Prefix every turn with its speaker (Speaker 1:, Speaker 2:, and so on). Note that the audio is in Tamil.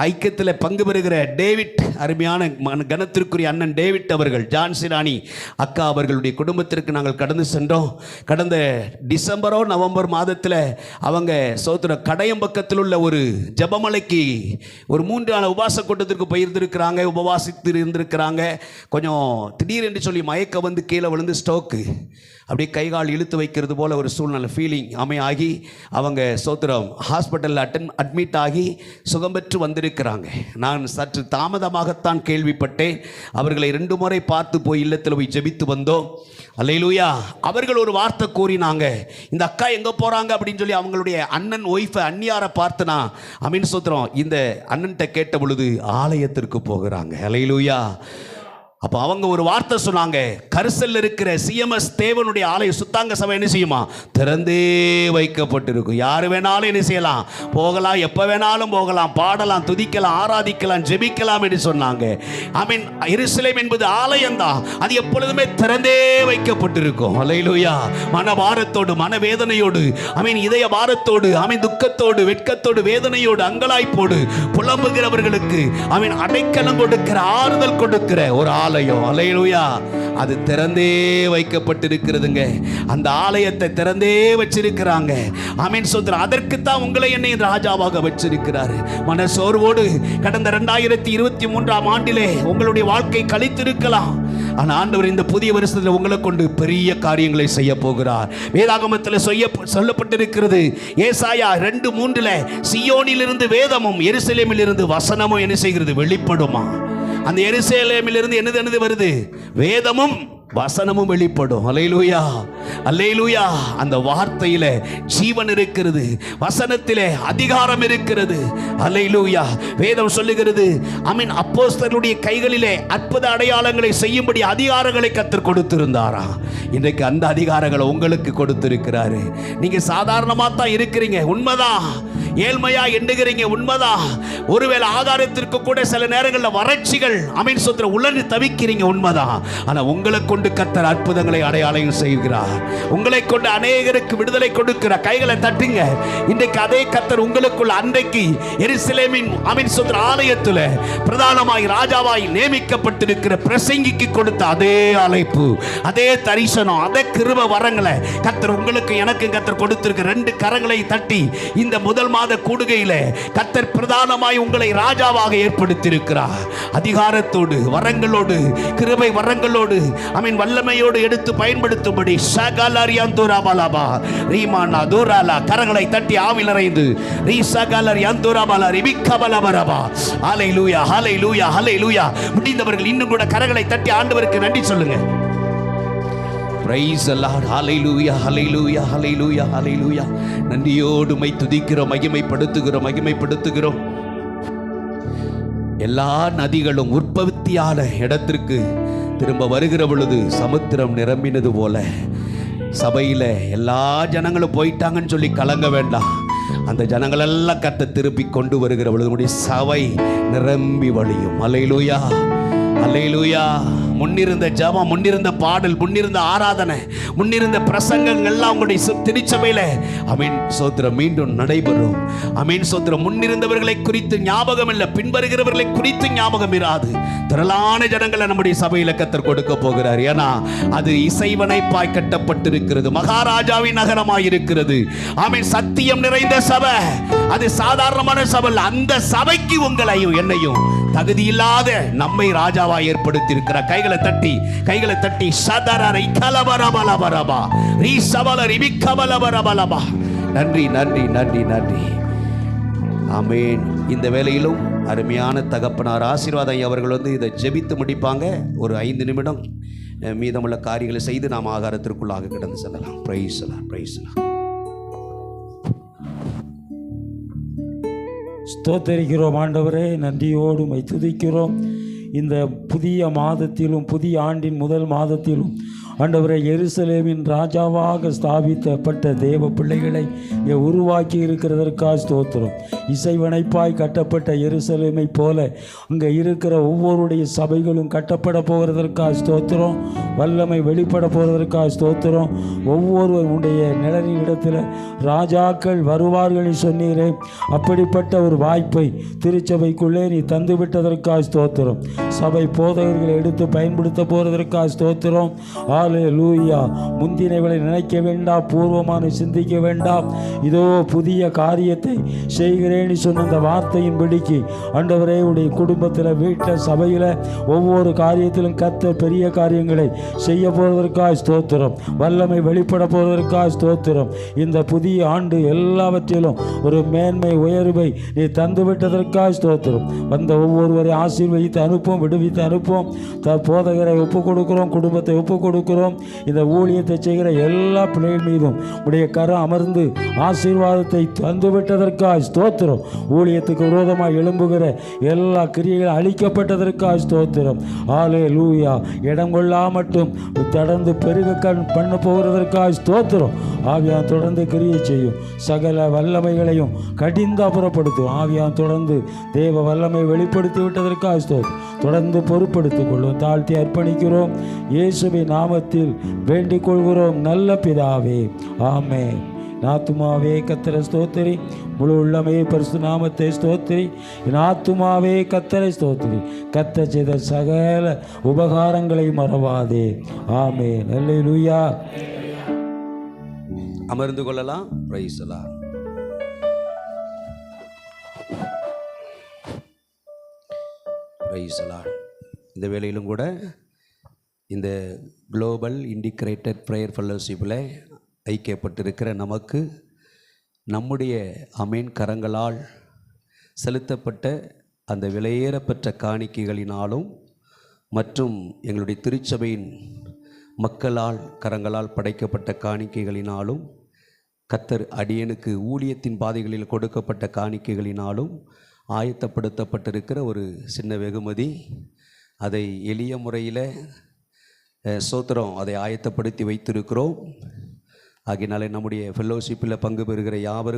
Speaker 1: ஐக்கியத்தில் பங்கு பெறுகிற டேவிட் அருமையான மன- கனத்திற்குரிய அண்ணன் டேவிட் அவர்கள் ஜான்சிராணி அக்கா அவர்களுடைய குடும்பத்திற்கு நாங்கள் கடந்து சென்றோம். கடந்த டிசம்பரோ நவம்பர் மாதத்தில் அவங்க சோத்திர கடையம்பக்கத்தில் உள்ள ஒரு ஜெபமலைக்கு ஒரு மூன்று நாள் உபாச கூட்டத்திற்கு போயிருந்திருக்கிறாங்க உபவாசித்து இருந்திருக்கிறாங்க கொஞ்சம் திடீரென்று சொல்லி மயக்க வந்து கீழே விழுந்து ஸ்டோக்கு அப்படியே கை கால் இழுத்து வைக்கிறது போல ஒரு சூழ்நிலை ஃபீலிங் அமையாகி அவங்க சோத்திரம் ஹாஸ்பிட்டலில் அட்டன் அட்மிட் ஆகி சுகம் பெற்று வந்திருக்கிறாங்க. நான் சற்று தாமதமாகத்தான் கேள்விப்பட்டேன். அவர்களை ரெண்டு முறை பார்த்து போய் இல்லத்தில் போய் ஜெபித்து வந்தோம். அல்லையிலூயா அவர்கள் ஒரு வார்த்தை கூறினாங்க. இந்த அக்கா எங்கே போகிறாங்க அப்படின்னு சொல்லி அவங்களுடைய அண்ணன் ஒய்ஃபை அந்நியாரை பார்த்துனா அமீன் சோத்திரம் இந்த அண்ணன்கிட்ட கேட்ட பொழுது ஆலயத்திற்கு போகிறாங்க. அலையிலூயா அப்போ அவங்க ஒரு வார்த்தை சொன்னாங்க கரிசல் இருக்கிற சிஎம்எஸ் தேவனுடைய ஆலய சுத்தாங்க சபை என்ன செய்யுமா? திறந்தே வைக்கப்பட்டிருக்கும். யார் வேணாலும் என்ன செய்யலாம்? போகலாம் எப்போ வேணாலும் போகலாம். பாடலாம் துதிக்கலாம் ஆராதிக்கலாம் ஜெபிக்கலாம் என்று சொன்னாங்க. ஐ மீன் எருசலேம் என்பது ஆலயம்தான். அது எப்பொழுதுமே திறந்தே வைக்கப்பட்டிருக்கும். அலையிலுயா மன பாரத்தோடு மன வேதனையோடு ஐ மீன் இதய பாரத்தோடு ஐ மீன் துக்கத்தோடு வெட்கத்தோடு வேதனையோடு அங்கலாய்ப்போடு புலம்புகிறவர்களுக்கு ஐ மீன் அடைக்கலம் கொடுக்கிற ஆறுதல் கொடுக்கிற ஒரு ஆலயம். அலையிலுயா. அது திறந்தே வைக்கப்பட்டிருக்கிறதுங்க. அந்த ஆலயத்தை திறந்தே வச்சிருக்கிறாங்க. அமீன் சொல்ற அதற்கு தான் உங்களை என்னை ராஜாவாக வச்சிருக்கிறாரு. மன சோர்வோடு கடந்த ரெண்டாயிரத்தி இருபத்தி மூன்றாம் ஆண்டிலே உங்களுடைய வாழ்க்கை கழித்திருக்கலாம். ஆனால் ஆண்டவர் இந்த புதிய வருஷத்தில் உங்களை கொண்டு பெரிய காரியங்களை செய்ய போகிறார். வேதாகமத்தில் செய்ய சொல்லப்பட்டிருக்கிறது. ஏசாயா ரெண்டு மூன்றில் சியோனிலிருந்து வேதமும் எருசலேமிலிருந்து வசனமும் என்ன செய்கிறது? வெளிப்படுமா? அந்த எருசலேமிலிருந்து என்னது என்னது வருது? வேதமும் வசனமும் வெளிப்படும். அலையிலூயா அல்லேலூயா. அந்த வார்த்தையில ஜீவன் இருக்கிறது. வசனத்திலே அதிகாரம் இருக்கிறது. அல்லேலூயா. வேதம் சொல்லுகிறது அமீன் அப்போஸ்தருடைய கைகளிலே அற்புத அடையாளங்களை செய்யும்படி அதிகாரங்களை கற்றுக் கொடுத்திருந்தாரா. இன்றைக்கு அந்த அதிகாரங்களை உங்களுக்கு கொடுத்திருக்கிறாரு. நீங்க சாதாரணமாக தான் இருக்கிறீங்க. உண்மைதான். ஏழ்மையா எண்ணுகிறீங்க உண்மைதா? ஒருவேளை ஆதாரத்திற்கு கூட சில நேரங்களில் வறட்சிகள் அமீன் சொத்துல உலர்ந்து தவிக்கிறீங்க உண்மைதான் ஆனா உங்களை கொண்டு கத்தர் அற்புதங்களை அடையாளம் செய்கிறார். உங்களை கொண்டு அநேகருக்கு விடுதலை கொடுக்கிற கைகளை தட்டுங்க. இன்றைக்கு அதே கத்தர் உங்களுக்குள்ள அன்றைக்கு எருசலேமின் அமீன் சொத்துல ஆலயத்துல பிரதானமாய் ராஜாவாய் நியமிக்கப்பட்டிருக்கிற பிரசங்கிக்கு கொடுத்த அதே அழைப்பு அதே தரிசனம் அதே கிருப வரங்களை கத்தர் உங்களுக்கு எனக்கு கத்தர் கொடுத்திருக்க ரெண்டு கரங்களை தட்டி இந்த முதல் மாத கூடுகையில் கத்தர் பிரதானமாய் உங்களை ராஜாவாக ஏற்படுத்தியிருக்கிறார். அதிகாரத்தோடு வரங்களோடு கிருபை வரங்களோடு அமீன் வல்லமையோடு எடுத்து பயன்படுத்தும்படி சகலரியாந்தூராபாலாபா ரீமானா தூராலா கரங்களை தட்டி ஆவில் நிறைந்து ரீ சகலரியாந்தூராபாலா ரிபிக்கபலபரபா ஹாலை லூயா ஹாலை லூயா ஹலை லூயா முடிந்தவர்கள் இன்னும் கூட கரங்களை தட்டி ஆண்டவருக்கு நன்றி சொல்லுங்கள் பிரைஸ் அல்லாட் ஹலைலூயா ஹலைலூயா ஹலைலூயா ஹலைலூயா நன்றியோடு மை துதிக்கிறோம் மகிமைப்படுத்துகிறோம் மகிமைப்படுத்துகிறோம். எல்லா நதிகளும் உற்பத்தியான இடத்திற்கு திரும்ப வருகிற பொழுது சமுத்திரம் நிரம்பினது போல சபையில் எல்லா ஜனங்களும் போயிட்டாங்கன்னு சொல்லி கலங்க வேண்டாம். அந்த ஜனங்களெல்லாம் கத்த திருப்பி கொண்டு வருகிற பொழுது சபை நிரம்பி வழியும். அலையிலூயா அலையிலூயா முன்னிருந்த ஜபம் முன்னிருந்த பாடல் முன்னிருந்த ஆராதனை முன்னிருந்த பிரசங்கங்கள்லாம் உங்களுடைய திருச்சபையில். அமீன். சோத்திரம் மீண்டும் நடைபெறும். அமீன். சோத்திரம் முன்னிருந்தவர்களை குறித்து ஞாபகம் இல்லை. பின்வருகிறவர்களை குறித்து ஞாபகம் இராது. திரளான ஜனங்களை நம்முடைய சபையில் கத்தர் கொடுக்க போகிறார். ஏன்னா அது இசைவனைப்பாய் கட்டப்பட்டிருக்கிறது மகாராஜாவின் நகரமாய் இருக்கிறது ஆமீன் சத்தியம் நிறைந்த சபை. அது சாதாரணமான சபை அந்த சபைக்கு உங்களையும் என்னையும் தகுதி இல்லாத நம்மை ராஜாவா ஏற்படுத்தி இருக்கிற கைகளை தட்டி கைகளை தட்டி சதரரை கலபரபலபரபா ரீ சபல ரிபிக்கபலபரபலபா நன்றி நன்றி நன்றி நன்றி. ஆமேன். இந்த வேலையிலும் அருமையான தகப்பனார் ஆசீர்வாதம் அவர்கள் வந்து இதை ஜெபித்து முடிப்பாங்க. ஒரு ஐந்து நிமிடம் மீதமுள்ள காரியங்களை செய்து நாம் ஆகாரத்திற்குள்ளாக கிடந்து செல்லலாம். பிரைஸ்லாம் பிரைஸ்லாம்
Speaker 2: ஸ்தோத்தரிக்கிறோம். ஆண்டவரே நன்றியோடு மை துதிக்கிறோம் இந்த புதிய மாதத்திலும் புதிய ஆண்டின் முதல் மாதத்திலும் ஆண்டவரை எருசலேமின் ராஜாவாக ஸ்தாபித்தப்பட்ட தேவ பிள்ளைகளை இங்கே உருவாக்கி இருக்கிறதற்காக ஸ்தோத்திரம். இசைவனைப்பாய் கட்டப்பட்ட எருசலேமை போல அங்கே இருக்கிற ஒவ்வொருடைய சபைகளும் கட்டப்பட போகிறதற்காக ஸ்தோத்திரம். வல்லமை வெளிப்பட போகிறதற்காக ஸ்தோத்திரம். ஒவ்வொருவருடைய நிழலின் இடத்துல ராஜாக்கள் வருவார்கள் சொன்னீரே. அப்படிப்பட்ட ஒரு வாய்ப்பை திருச்சபைக்குள்ளே நீ தந்துவிட்டதற்காக ஸ்தோத்திரம். சபை போதகர்களை எடுத்து பயன்படுத்த போகிறதற்காக ஸ்தோத்திரம். ஆலே லூயா நினைக்க வேண்டாம் பூர்வமான சிந்திக்க வேண்டாம். இதோ புதிய காரியத்தை செய்கிறேன்னு சொன்ன அந்த வார்த்தையின்படிக்கு ஆண்டவரே உடைய குடும்பத்தில் வீட்டில் சபையில் ஒவ்வொரு காரியத்திலும் கத்த பெரிய காரியங்களை செய்ய போவதற்காக ஸ்தோத்திரம். வல்லமை வெளிப்பட போவதற்காக ஸ்தோத்திரம். இந்த புதிய ஆண்டு எல்லாவற்றிலும் ஒரு மேன்மை உயர்வை நீ தந்து விட்டதற்காக ஸ்தோத்திரம். வந்த ஒவ்வொருவரை ஆசீர்வதித்து அனுப்பும் விடுவித்து அனுப்போம் த போதகரை ஒப்பு கொடுக்கிறோம் குடும்பத்தை ஒப்பு கொடுக்கிறோம் இந்த ஊழியத்தை செய்கிற எல்லா பிள்ளைகள் மீதும் உடைய கரம் அமர்ந்து ஆசீர்வாதத்தை தந்துவிட்டதற்காக ஸ்தோத்திரம். ஊழியத்துக்கு விரோதமாக எழும்புகிற எல்லா கிரியைகளும் அழிக்கப்பட்டதற்காக ஸ்தோத்திரம். ஆலே லூயா இடம் கொள்ளாமட்டும் தொடர்ந்து பெருக கண் பண்ண போகிறதற்காக ஸ்தோத்திரம். ஆவியான் தொடர்ந்து கிரியை செய்யும். சகல வல்லமைகளையும் கடிந்து அப்புறப்படுத்தும். ஆவியான் தொடர்ந்து தேவ வல்லமை வெளிப்படுத்தி விட்டதற்காக ஸ்தோத்திரம். தொடர்ந்து பொறுப்படுத்திக் கொள்ளும். தாழ்த்தி அர்ப்பணிக்கிறோம். இயேசுவை நாமத்தில் வேண்டிக் கொள்கிறோம் நல்ல பிதாவே. ஆமே நாத்துமாவே கத்தரை ஸ்தோத்திரி. முழு உள்ளமே பரிசு நாமத்தை ஸ்தோத்திரி. நாத்துமாவே கத்தரை ஸ்தோத்திரி. கத்த செய்த சகல உபகாரங்களை மறவாதே. ஆமே நல்ல லூயா
Speaker 1: அமர்ந்து கொள்ளலாம். பிரைசலாம் பிரைசலாம் இந்த வேளையிலும் கூட இந்த குளோபல் இண்டிகிரேட்டட் ப்ரேயர் ஃபெல்லோஷிப்பில் ஐக்கியப்பட்டிருக்கிற நமக்கு நம்முடைய அமேன் கரங்களால் செலுத்தப்பட்ட அந்த விலையேறப்பெற்ற காணிக்கைகளினாலும் மற்றும் எங்களுடைய திருச்சபையின் மக்களால் கரங்களால் படைக்கப்பட்ட காணிக்கைகளினாலும் கத்தர் அடியனுக்கு ஊழியத்தின் பாதைகளில் கொடுக்கப்பட்ட காணிக்கைகளினாலும் ஆயத்தப்படுத்தப்பட்டிருக்கிற ஒரு சின்ன வெகுமதி. அதை எளிய முறையில் சோத்திரம் அதை ஆயத்தப்படுத்தி வைத்திருக்கிறோம். ஆகினாலே நம்முடைய ஃபெல்லோஷிப்பில் பங்கு பெறுகிற யாவருக்கும்